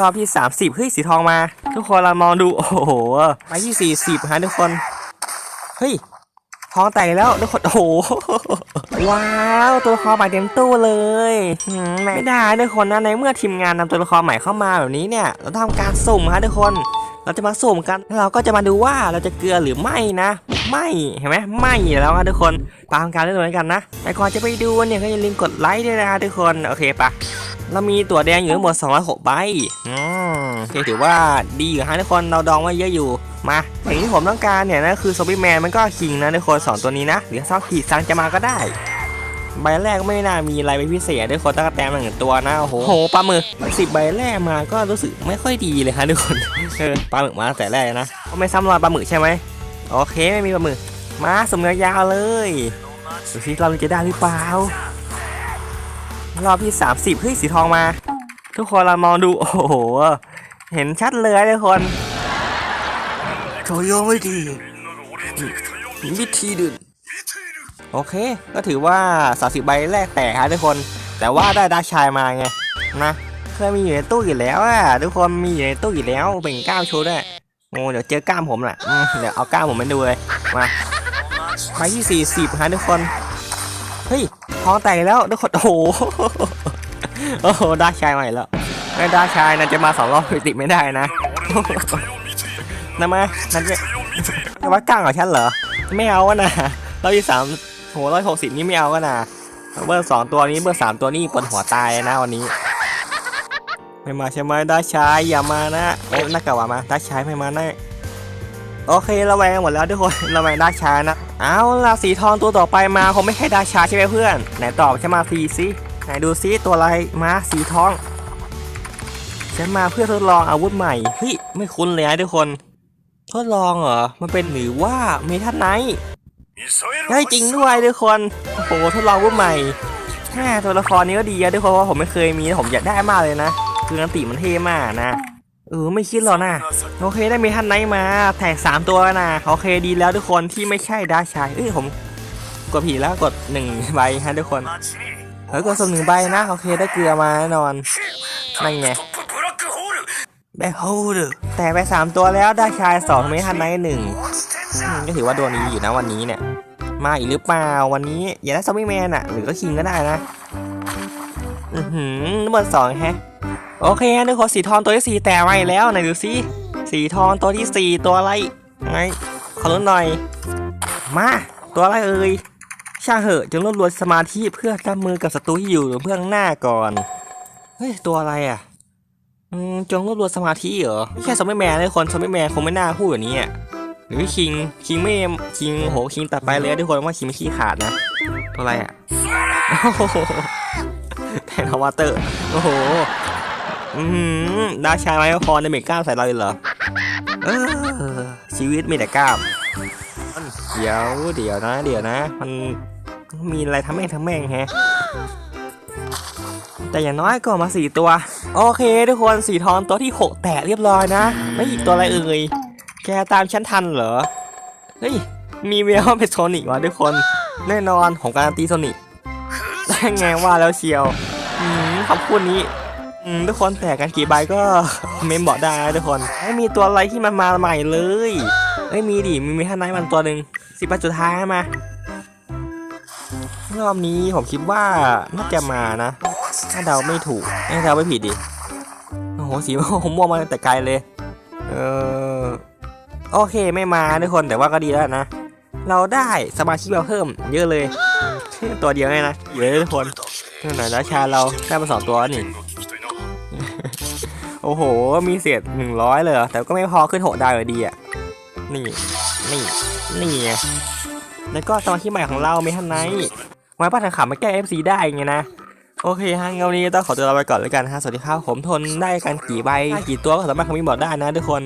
รอบที่ 30เฮ้ยสีทองมา ทุกคนเรามองดู โอ้โหไปที่ 40ฮะทุกคน เฮ้ยทองแตกแล้วทุกคน โอ้โห ว้าว ตัวละครใหม่เต็มตู้เลยไม่ได้ทุกคนนะในเมื่อทีมงานนำตัวละครใหม่เข้ามาแบบนี้เนี่ย เราทำการสุ่มฮะทุกคนเราจะมาสุ่มกันแล้วเราก็จะมาดูว่าเราจะเกลือหรือไม่นะ ไม่เห็นไหมไม่แล้วฮะทุกคนตามการเล่นเลยกันนะ แต่ก่อนจะไปดูเนี่ยก็อย่าลืมกดไลค์ด้วยนะทุกคน โอเคปะ เรามีตั๋วแดงอยู่ทั้งหมด206ใบอืมโอเคถือว่าดีอยู่ฮะทุกคนเราดองไว้เยอะอยู่มาสิ่งที่ผมต้องการเนี่ยนะคือซอมบี้แมนมันก็คิงนะทุกคนสองตัวนี้นะหรือซอกขีดซังจะมาก็ได้ใบแรกไม่น่ามีอะไรเป็นพิเศษด้วยคนตั้งแต่หนึ่งตัวนะโอ้โหโปลาหมึกสิบใบแรกมาก็รู้สึกไม่ค่อยดีเลยฮะทุกคนเออปลาหมึกมาตั้งแต่แรกนะก็ไม่ซ้ำรอยปลาหมึกใช่ไหมโอเคไม่มีปลาหมึกมาสมเนือยาวเลยดูสิเราจะได้หรือเปล่า รอบที่ 30เฮ้ยสีทองมา ทุกคนเรามองดูโอ้โห เห็นชัดเลยทุกคนโชโยไม่ดีวิธีดื่นโอเค ก็ถือว่า 30 ใบแรกแตกฮะทุกคน แต่ว่าได้ดาร์กชายมาไง นะเคยมีอยู่ในตู้อยู่แล้วอะทุกคนมีอยู่ในตู้อยู่แล้วเบ่งกล้ามโชว์ด้วยโอ้เดี๋ยวเจอกล้ามผมแหละอืมเดี๋ยวเอากล้ามผมไปดูเลย มาใบที่ 40ฮะทุกคน เฮ้ย ท้องแตกแล้วทุกคนโอ้โหโอ้โหดาชายมาอีกแล้วไอ้ดาชายนั่นจะมาสองรอบติดไม่ได้นะนั่นมานั่นจะจะว่ากล้างของฉันเหรอ ไม่เอาอะนะรอบที่สามโหร้อยหกสิบนี่ไม่เอาก็นะเบอร์สองตัวนี้เบอร์สามตัวนี้ปวดหัวตายนะวันนี้ ไม่มาใช่ไหมด้ชายอย่ามานะเอ้ยนักกะว่ามาด้ชายไม่มาแน่ โอเคระแวงหมดแล้วทุกคนระแวงด้ชานะเอาล่ะสีทองตัวต่อไปมาคงไม่ใช่ด้ชาใช่ไหมเพื่อนไหนตอบฉันมาสีสิไหนดูซิตัวอะไรมาสีทองฉันมาเพื่อทดลองอาวุธใหม่เฮ้ยไม่คุ้นเลยนะทุกคน ทดลองเหรอมันเป็นหรือว่าเมทัลไนท์ได้จริงด้วยทุกคนโอ้โหทดลองอาวุ้นใหม่แม่ตัวละครนี้ก็ดีอะทุกคนเพราะว่าผมไม่เคยมีผมอยากได้มากเลยนะ คืออันติมันเท่มากนะ เออไม่คิดหรอกนะโอเคได้มีท่านไนมาแท็กสามตัวนะโอเคดีแล้วทุกคนที่ไม่ใช่ดาชายเอ้ยผมกดผิดแล้วกดหนึ่งใบฮะทุกคนเฮ้ยกดส่งหนึ่งใบนะโอเคได้เกลือมาแน่นอนนั่นไงแบ็คโฮลแต่ไปสามตัวแล้วได้ชายสองไม่ทันไนหนึ่งก็ถือว่าดวงดีอยู่นะวันนี้เนี่ย มาอีกหรือเปล่าวันนี้อย่าได้ซอมบี้แมนอะหรือก็คิงก็ได้นะ อือหือเบอร์สองแฮะ โอเคฮะทุกคนสีทองตัวที่สี่แต่มาอีกแล้วไหนดูสิสีทองตัวที่สี่ตัวอะไรไงขอรุ้นหน่อย มาตัวอะไรเอ่ยช่างเหอะจงรวบรวมสมาธิเพื่อรับมือกับศัตรูที่อยู่เบื้องหน้าก่อนเฮ้ยตัวอะไรอะอืมจงรวบรวมสมาธิเหรอไม่ใช่ซอมบี้แมนเลยคนซอมบี้แมนคงไม่น่าพูดแบบนี้อะหรือคิงคิงไม่คิงโหคิงตัดไปเลยทุกคนว่าคิงไม่ขี้ขาดนะตัวอะไรอะแทนทวาเตอร์โอ้โห อืมดาชาไมโครพรในเมกล้ามใส่เราเลยเหรอเออชีวิตมีแต่กล้ามเดี๋ยวเดี๋ยวนะ เดี๋ยวนะ มันมีอะไรทำแม่งทำแม่งแฮะ แต่อย่างน้อยก็มาสี่ตัว โอเคทุกคนสีทองตัวที่หกแตะเรียบร้อยนะ ไม่อีกตัวอะไรเอ่ยแกตามฉันทันเหรอ เฮ้ย มีเวลเป็นโซนิกวะทุกคน แน่นอนของการนตีโซนิกได้ไงว่าแล้วเชียวอืมคำพูดนี้ ทุกคนแตกกันกี่ใบก็เมมบอกได้นะทุกคนไม่มีตัวอะไรที่มันมาใหม่เลยไม่มีดิมีมีท่านไหนมันตัวหนึ่งสิบใบสุดท้ายมารอบนี้ผมคิดว่าน่าจะมานะถ้าเดาไม่ถูกถ้าเดาไม่ผิดดิโอ้โหสีผมม่วงมาแต่ไกลเลย เออโอเคไม่มาทุกคนแต่ว่าก็ดีแล้วนะ เราได้สมาชิกเราเพิ่ม เยอะเลย ตัวเดียวเลยนะเยอะทุกคนนั่นแหละราชาเราได้มาสองตัวนี่ โอ้โห มีเศษหนึ่งร้อยเลยแต่ก็ไม่พอขึ้นหกดาวอยู่ดีอะ นี่ นี่ นี่ แล้วก็สมาชิกใหม่ของเราเมทันไนท์ไว้ป้าถังขับมาแก้ FC ได้ไงนะ โอเคฮะงานี้ต้องขอตัวลาไปก่อนแล้วกันฮะ สวัสดีครับ ผมทนได้กันกี่ใบกี่ตัวก็สามารถคอมเมนต์บอกได้นะทุกคน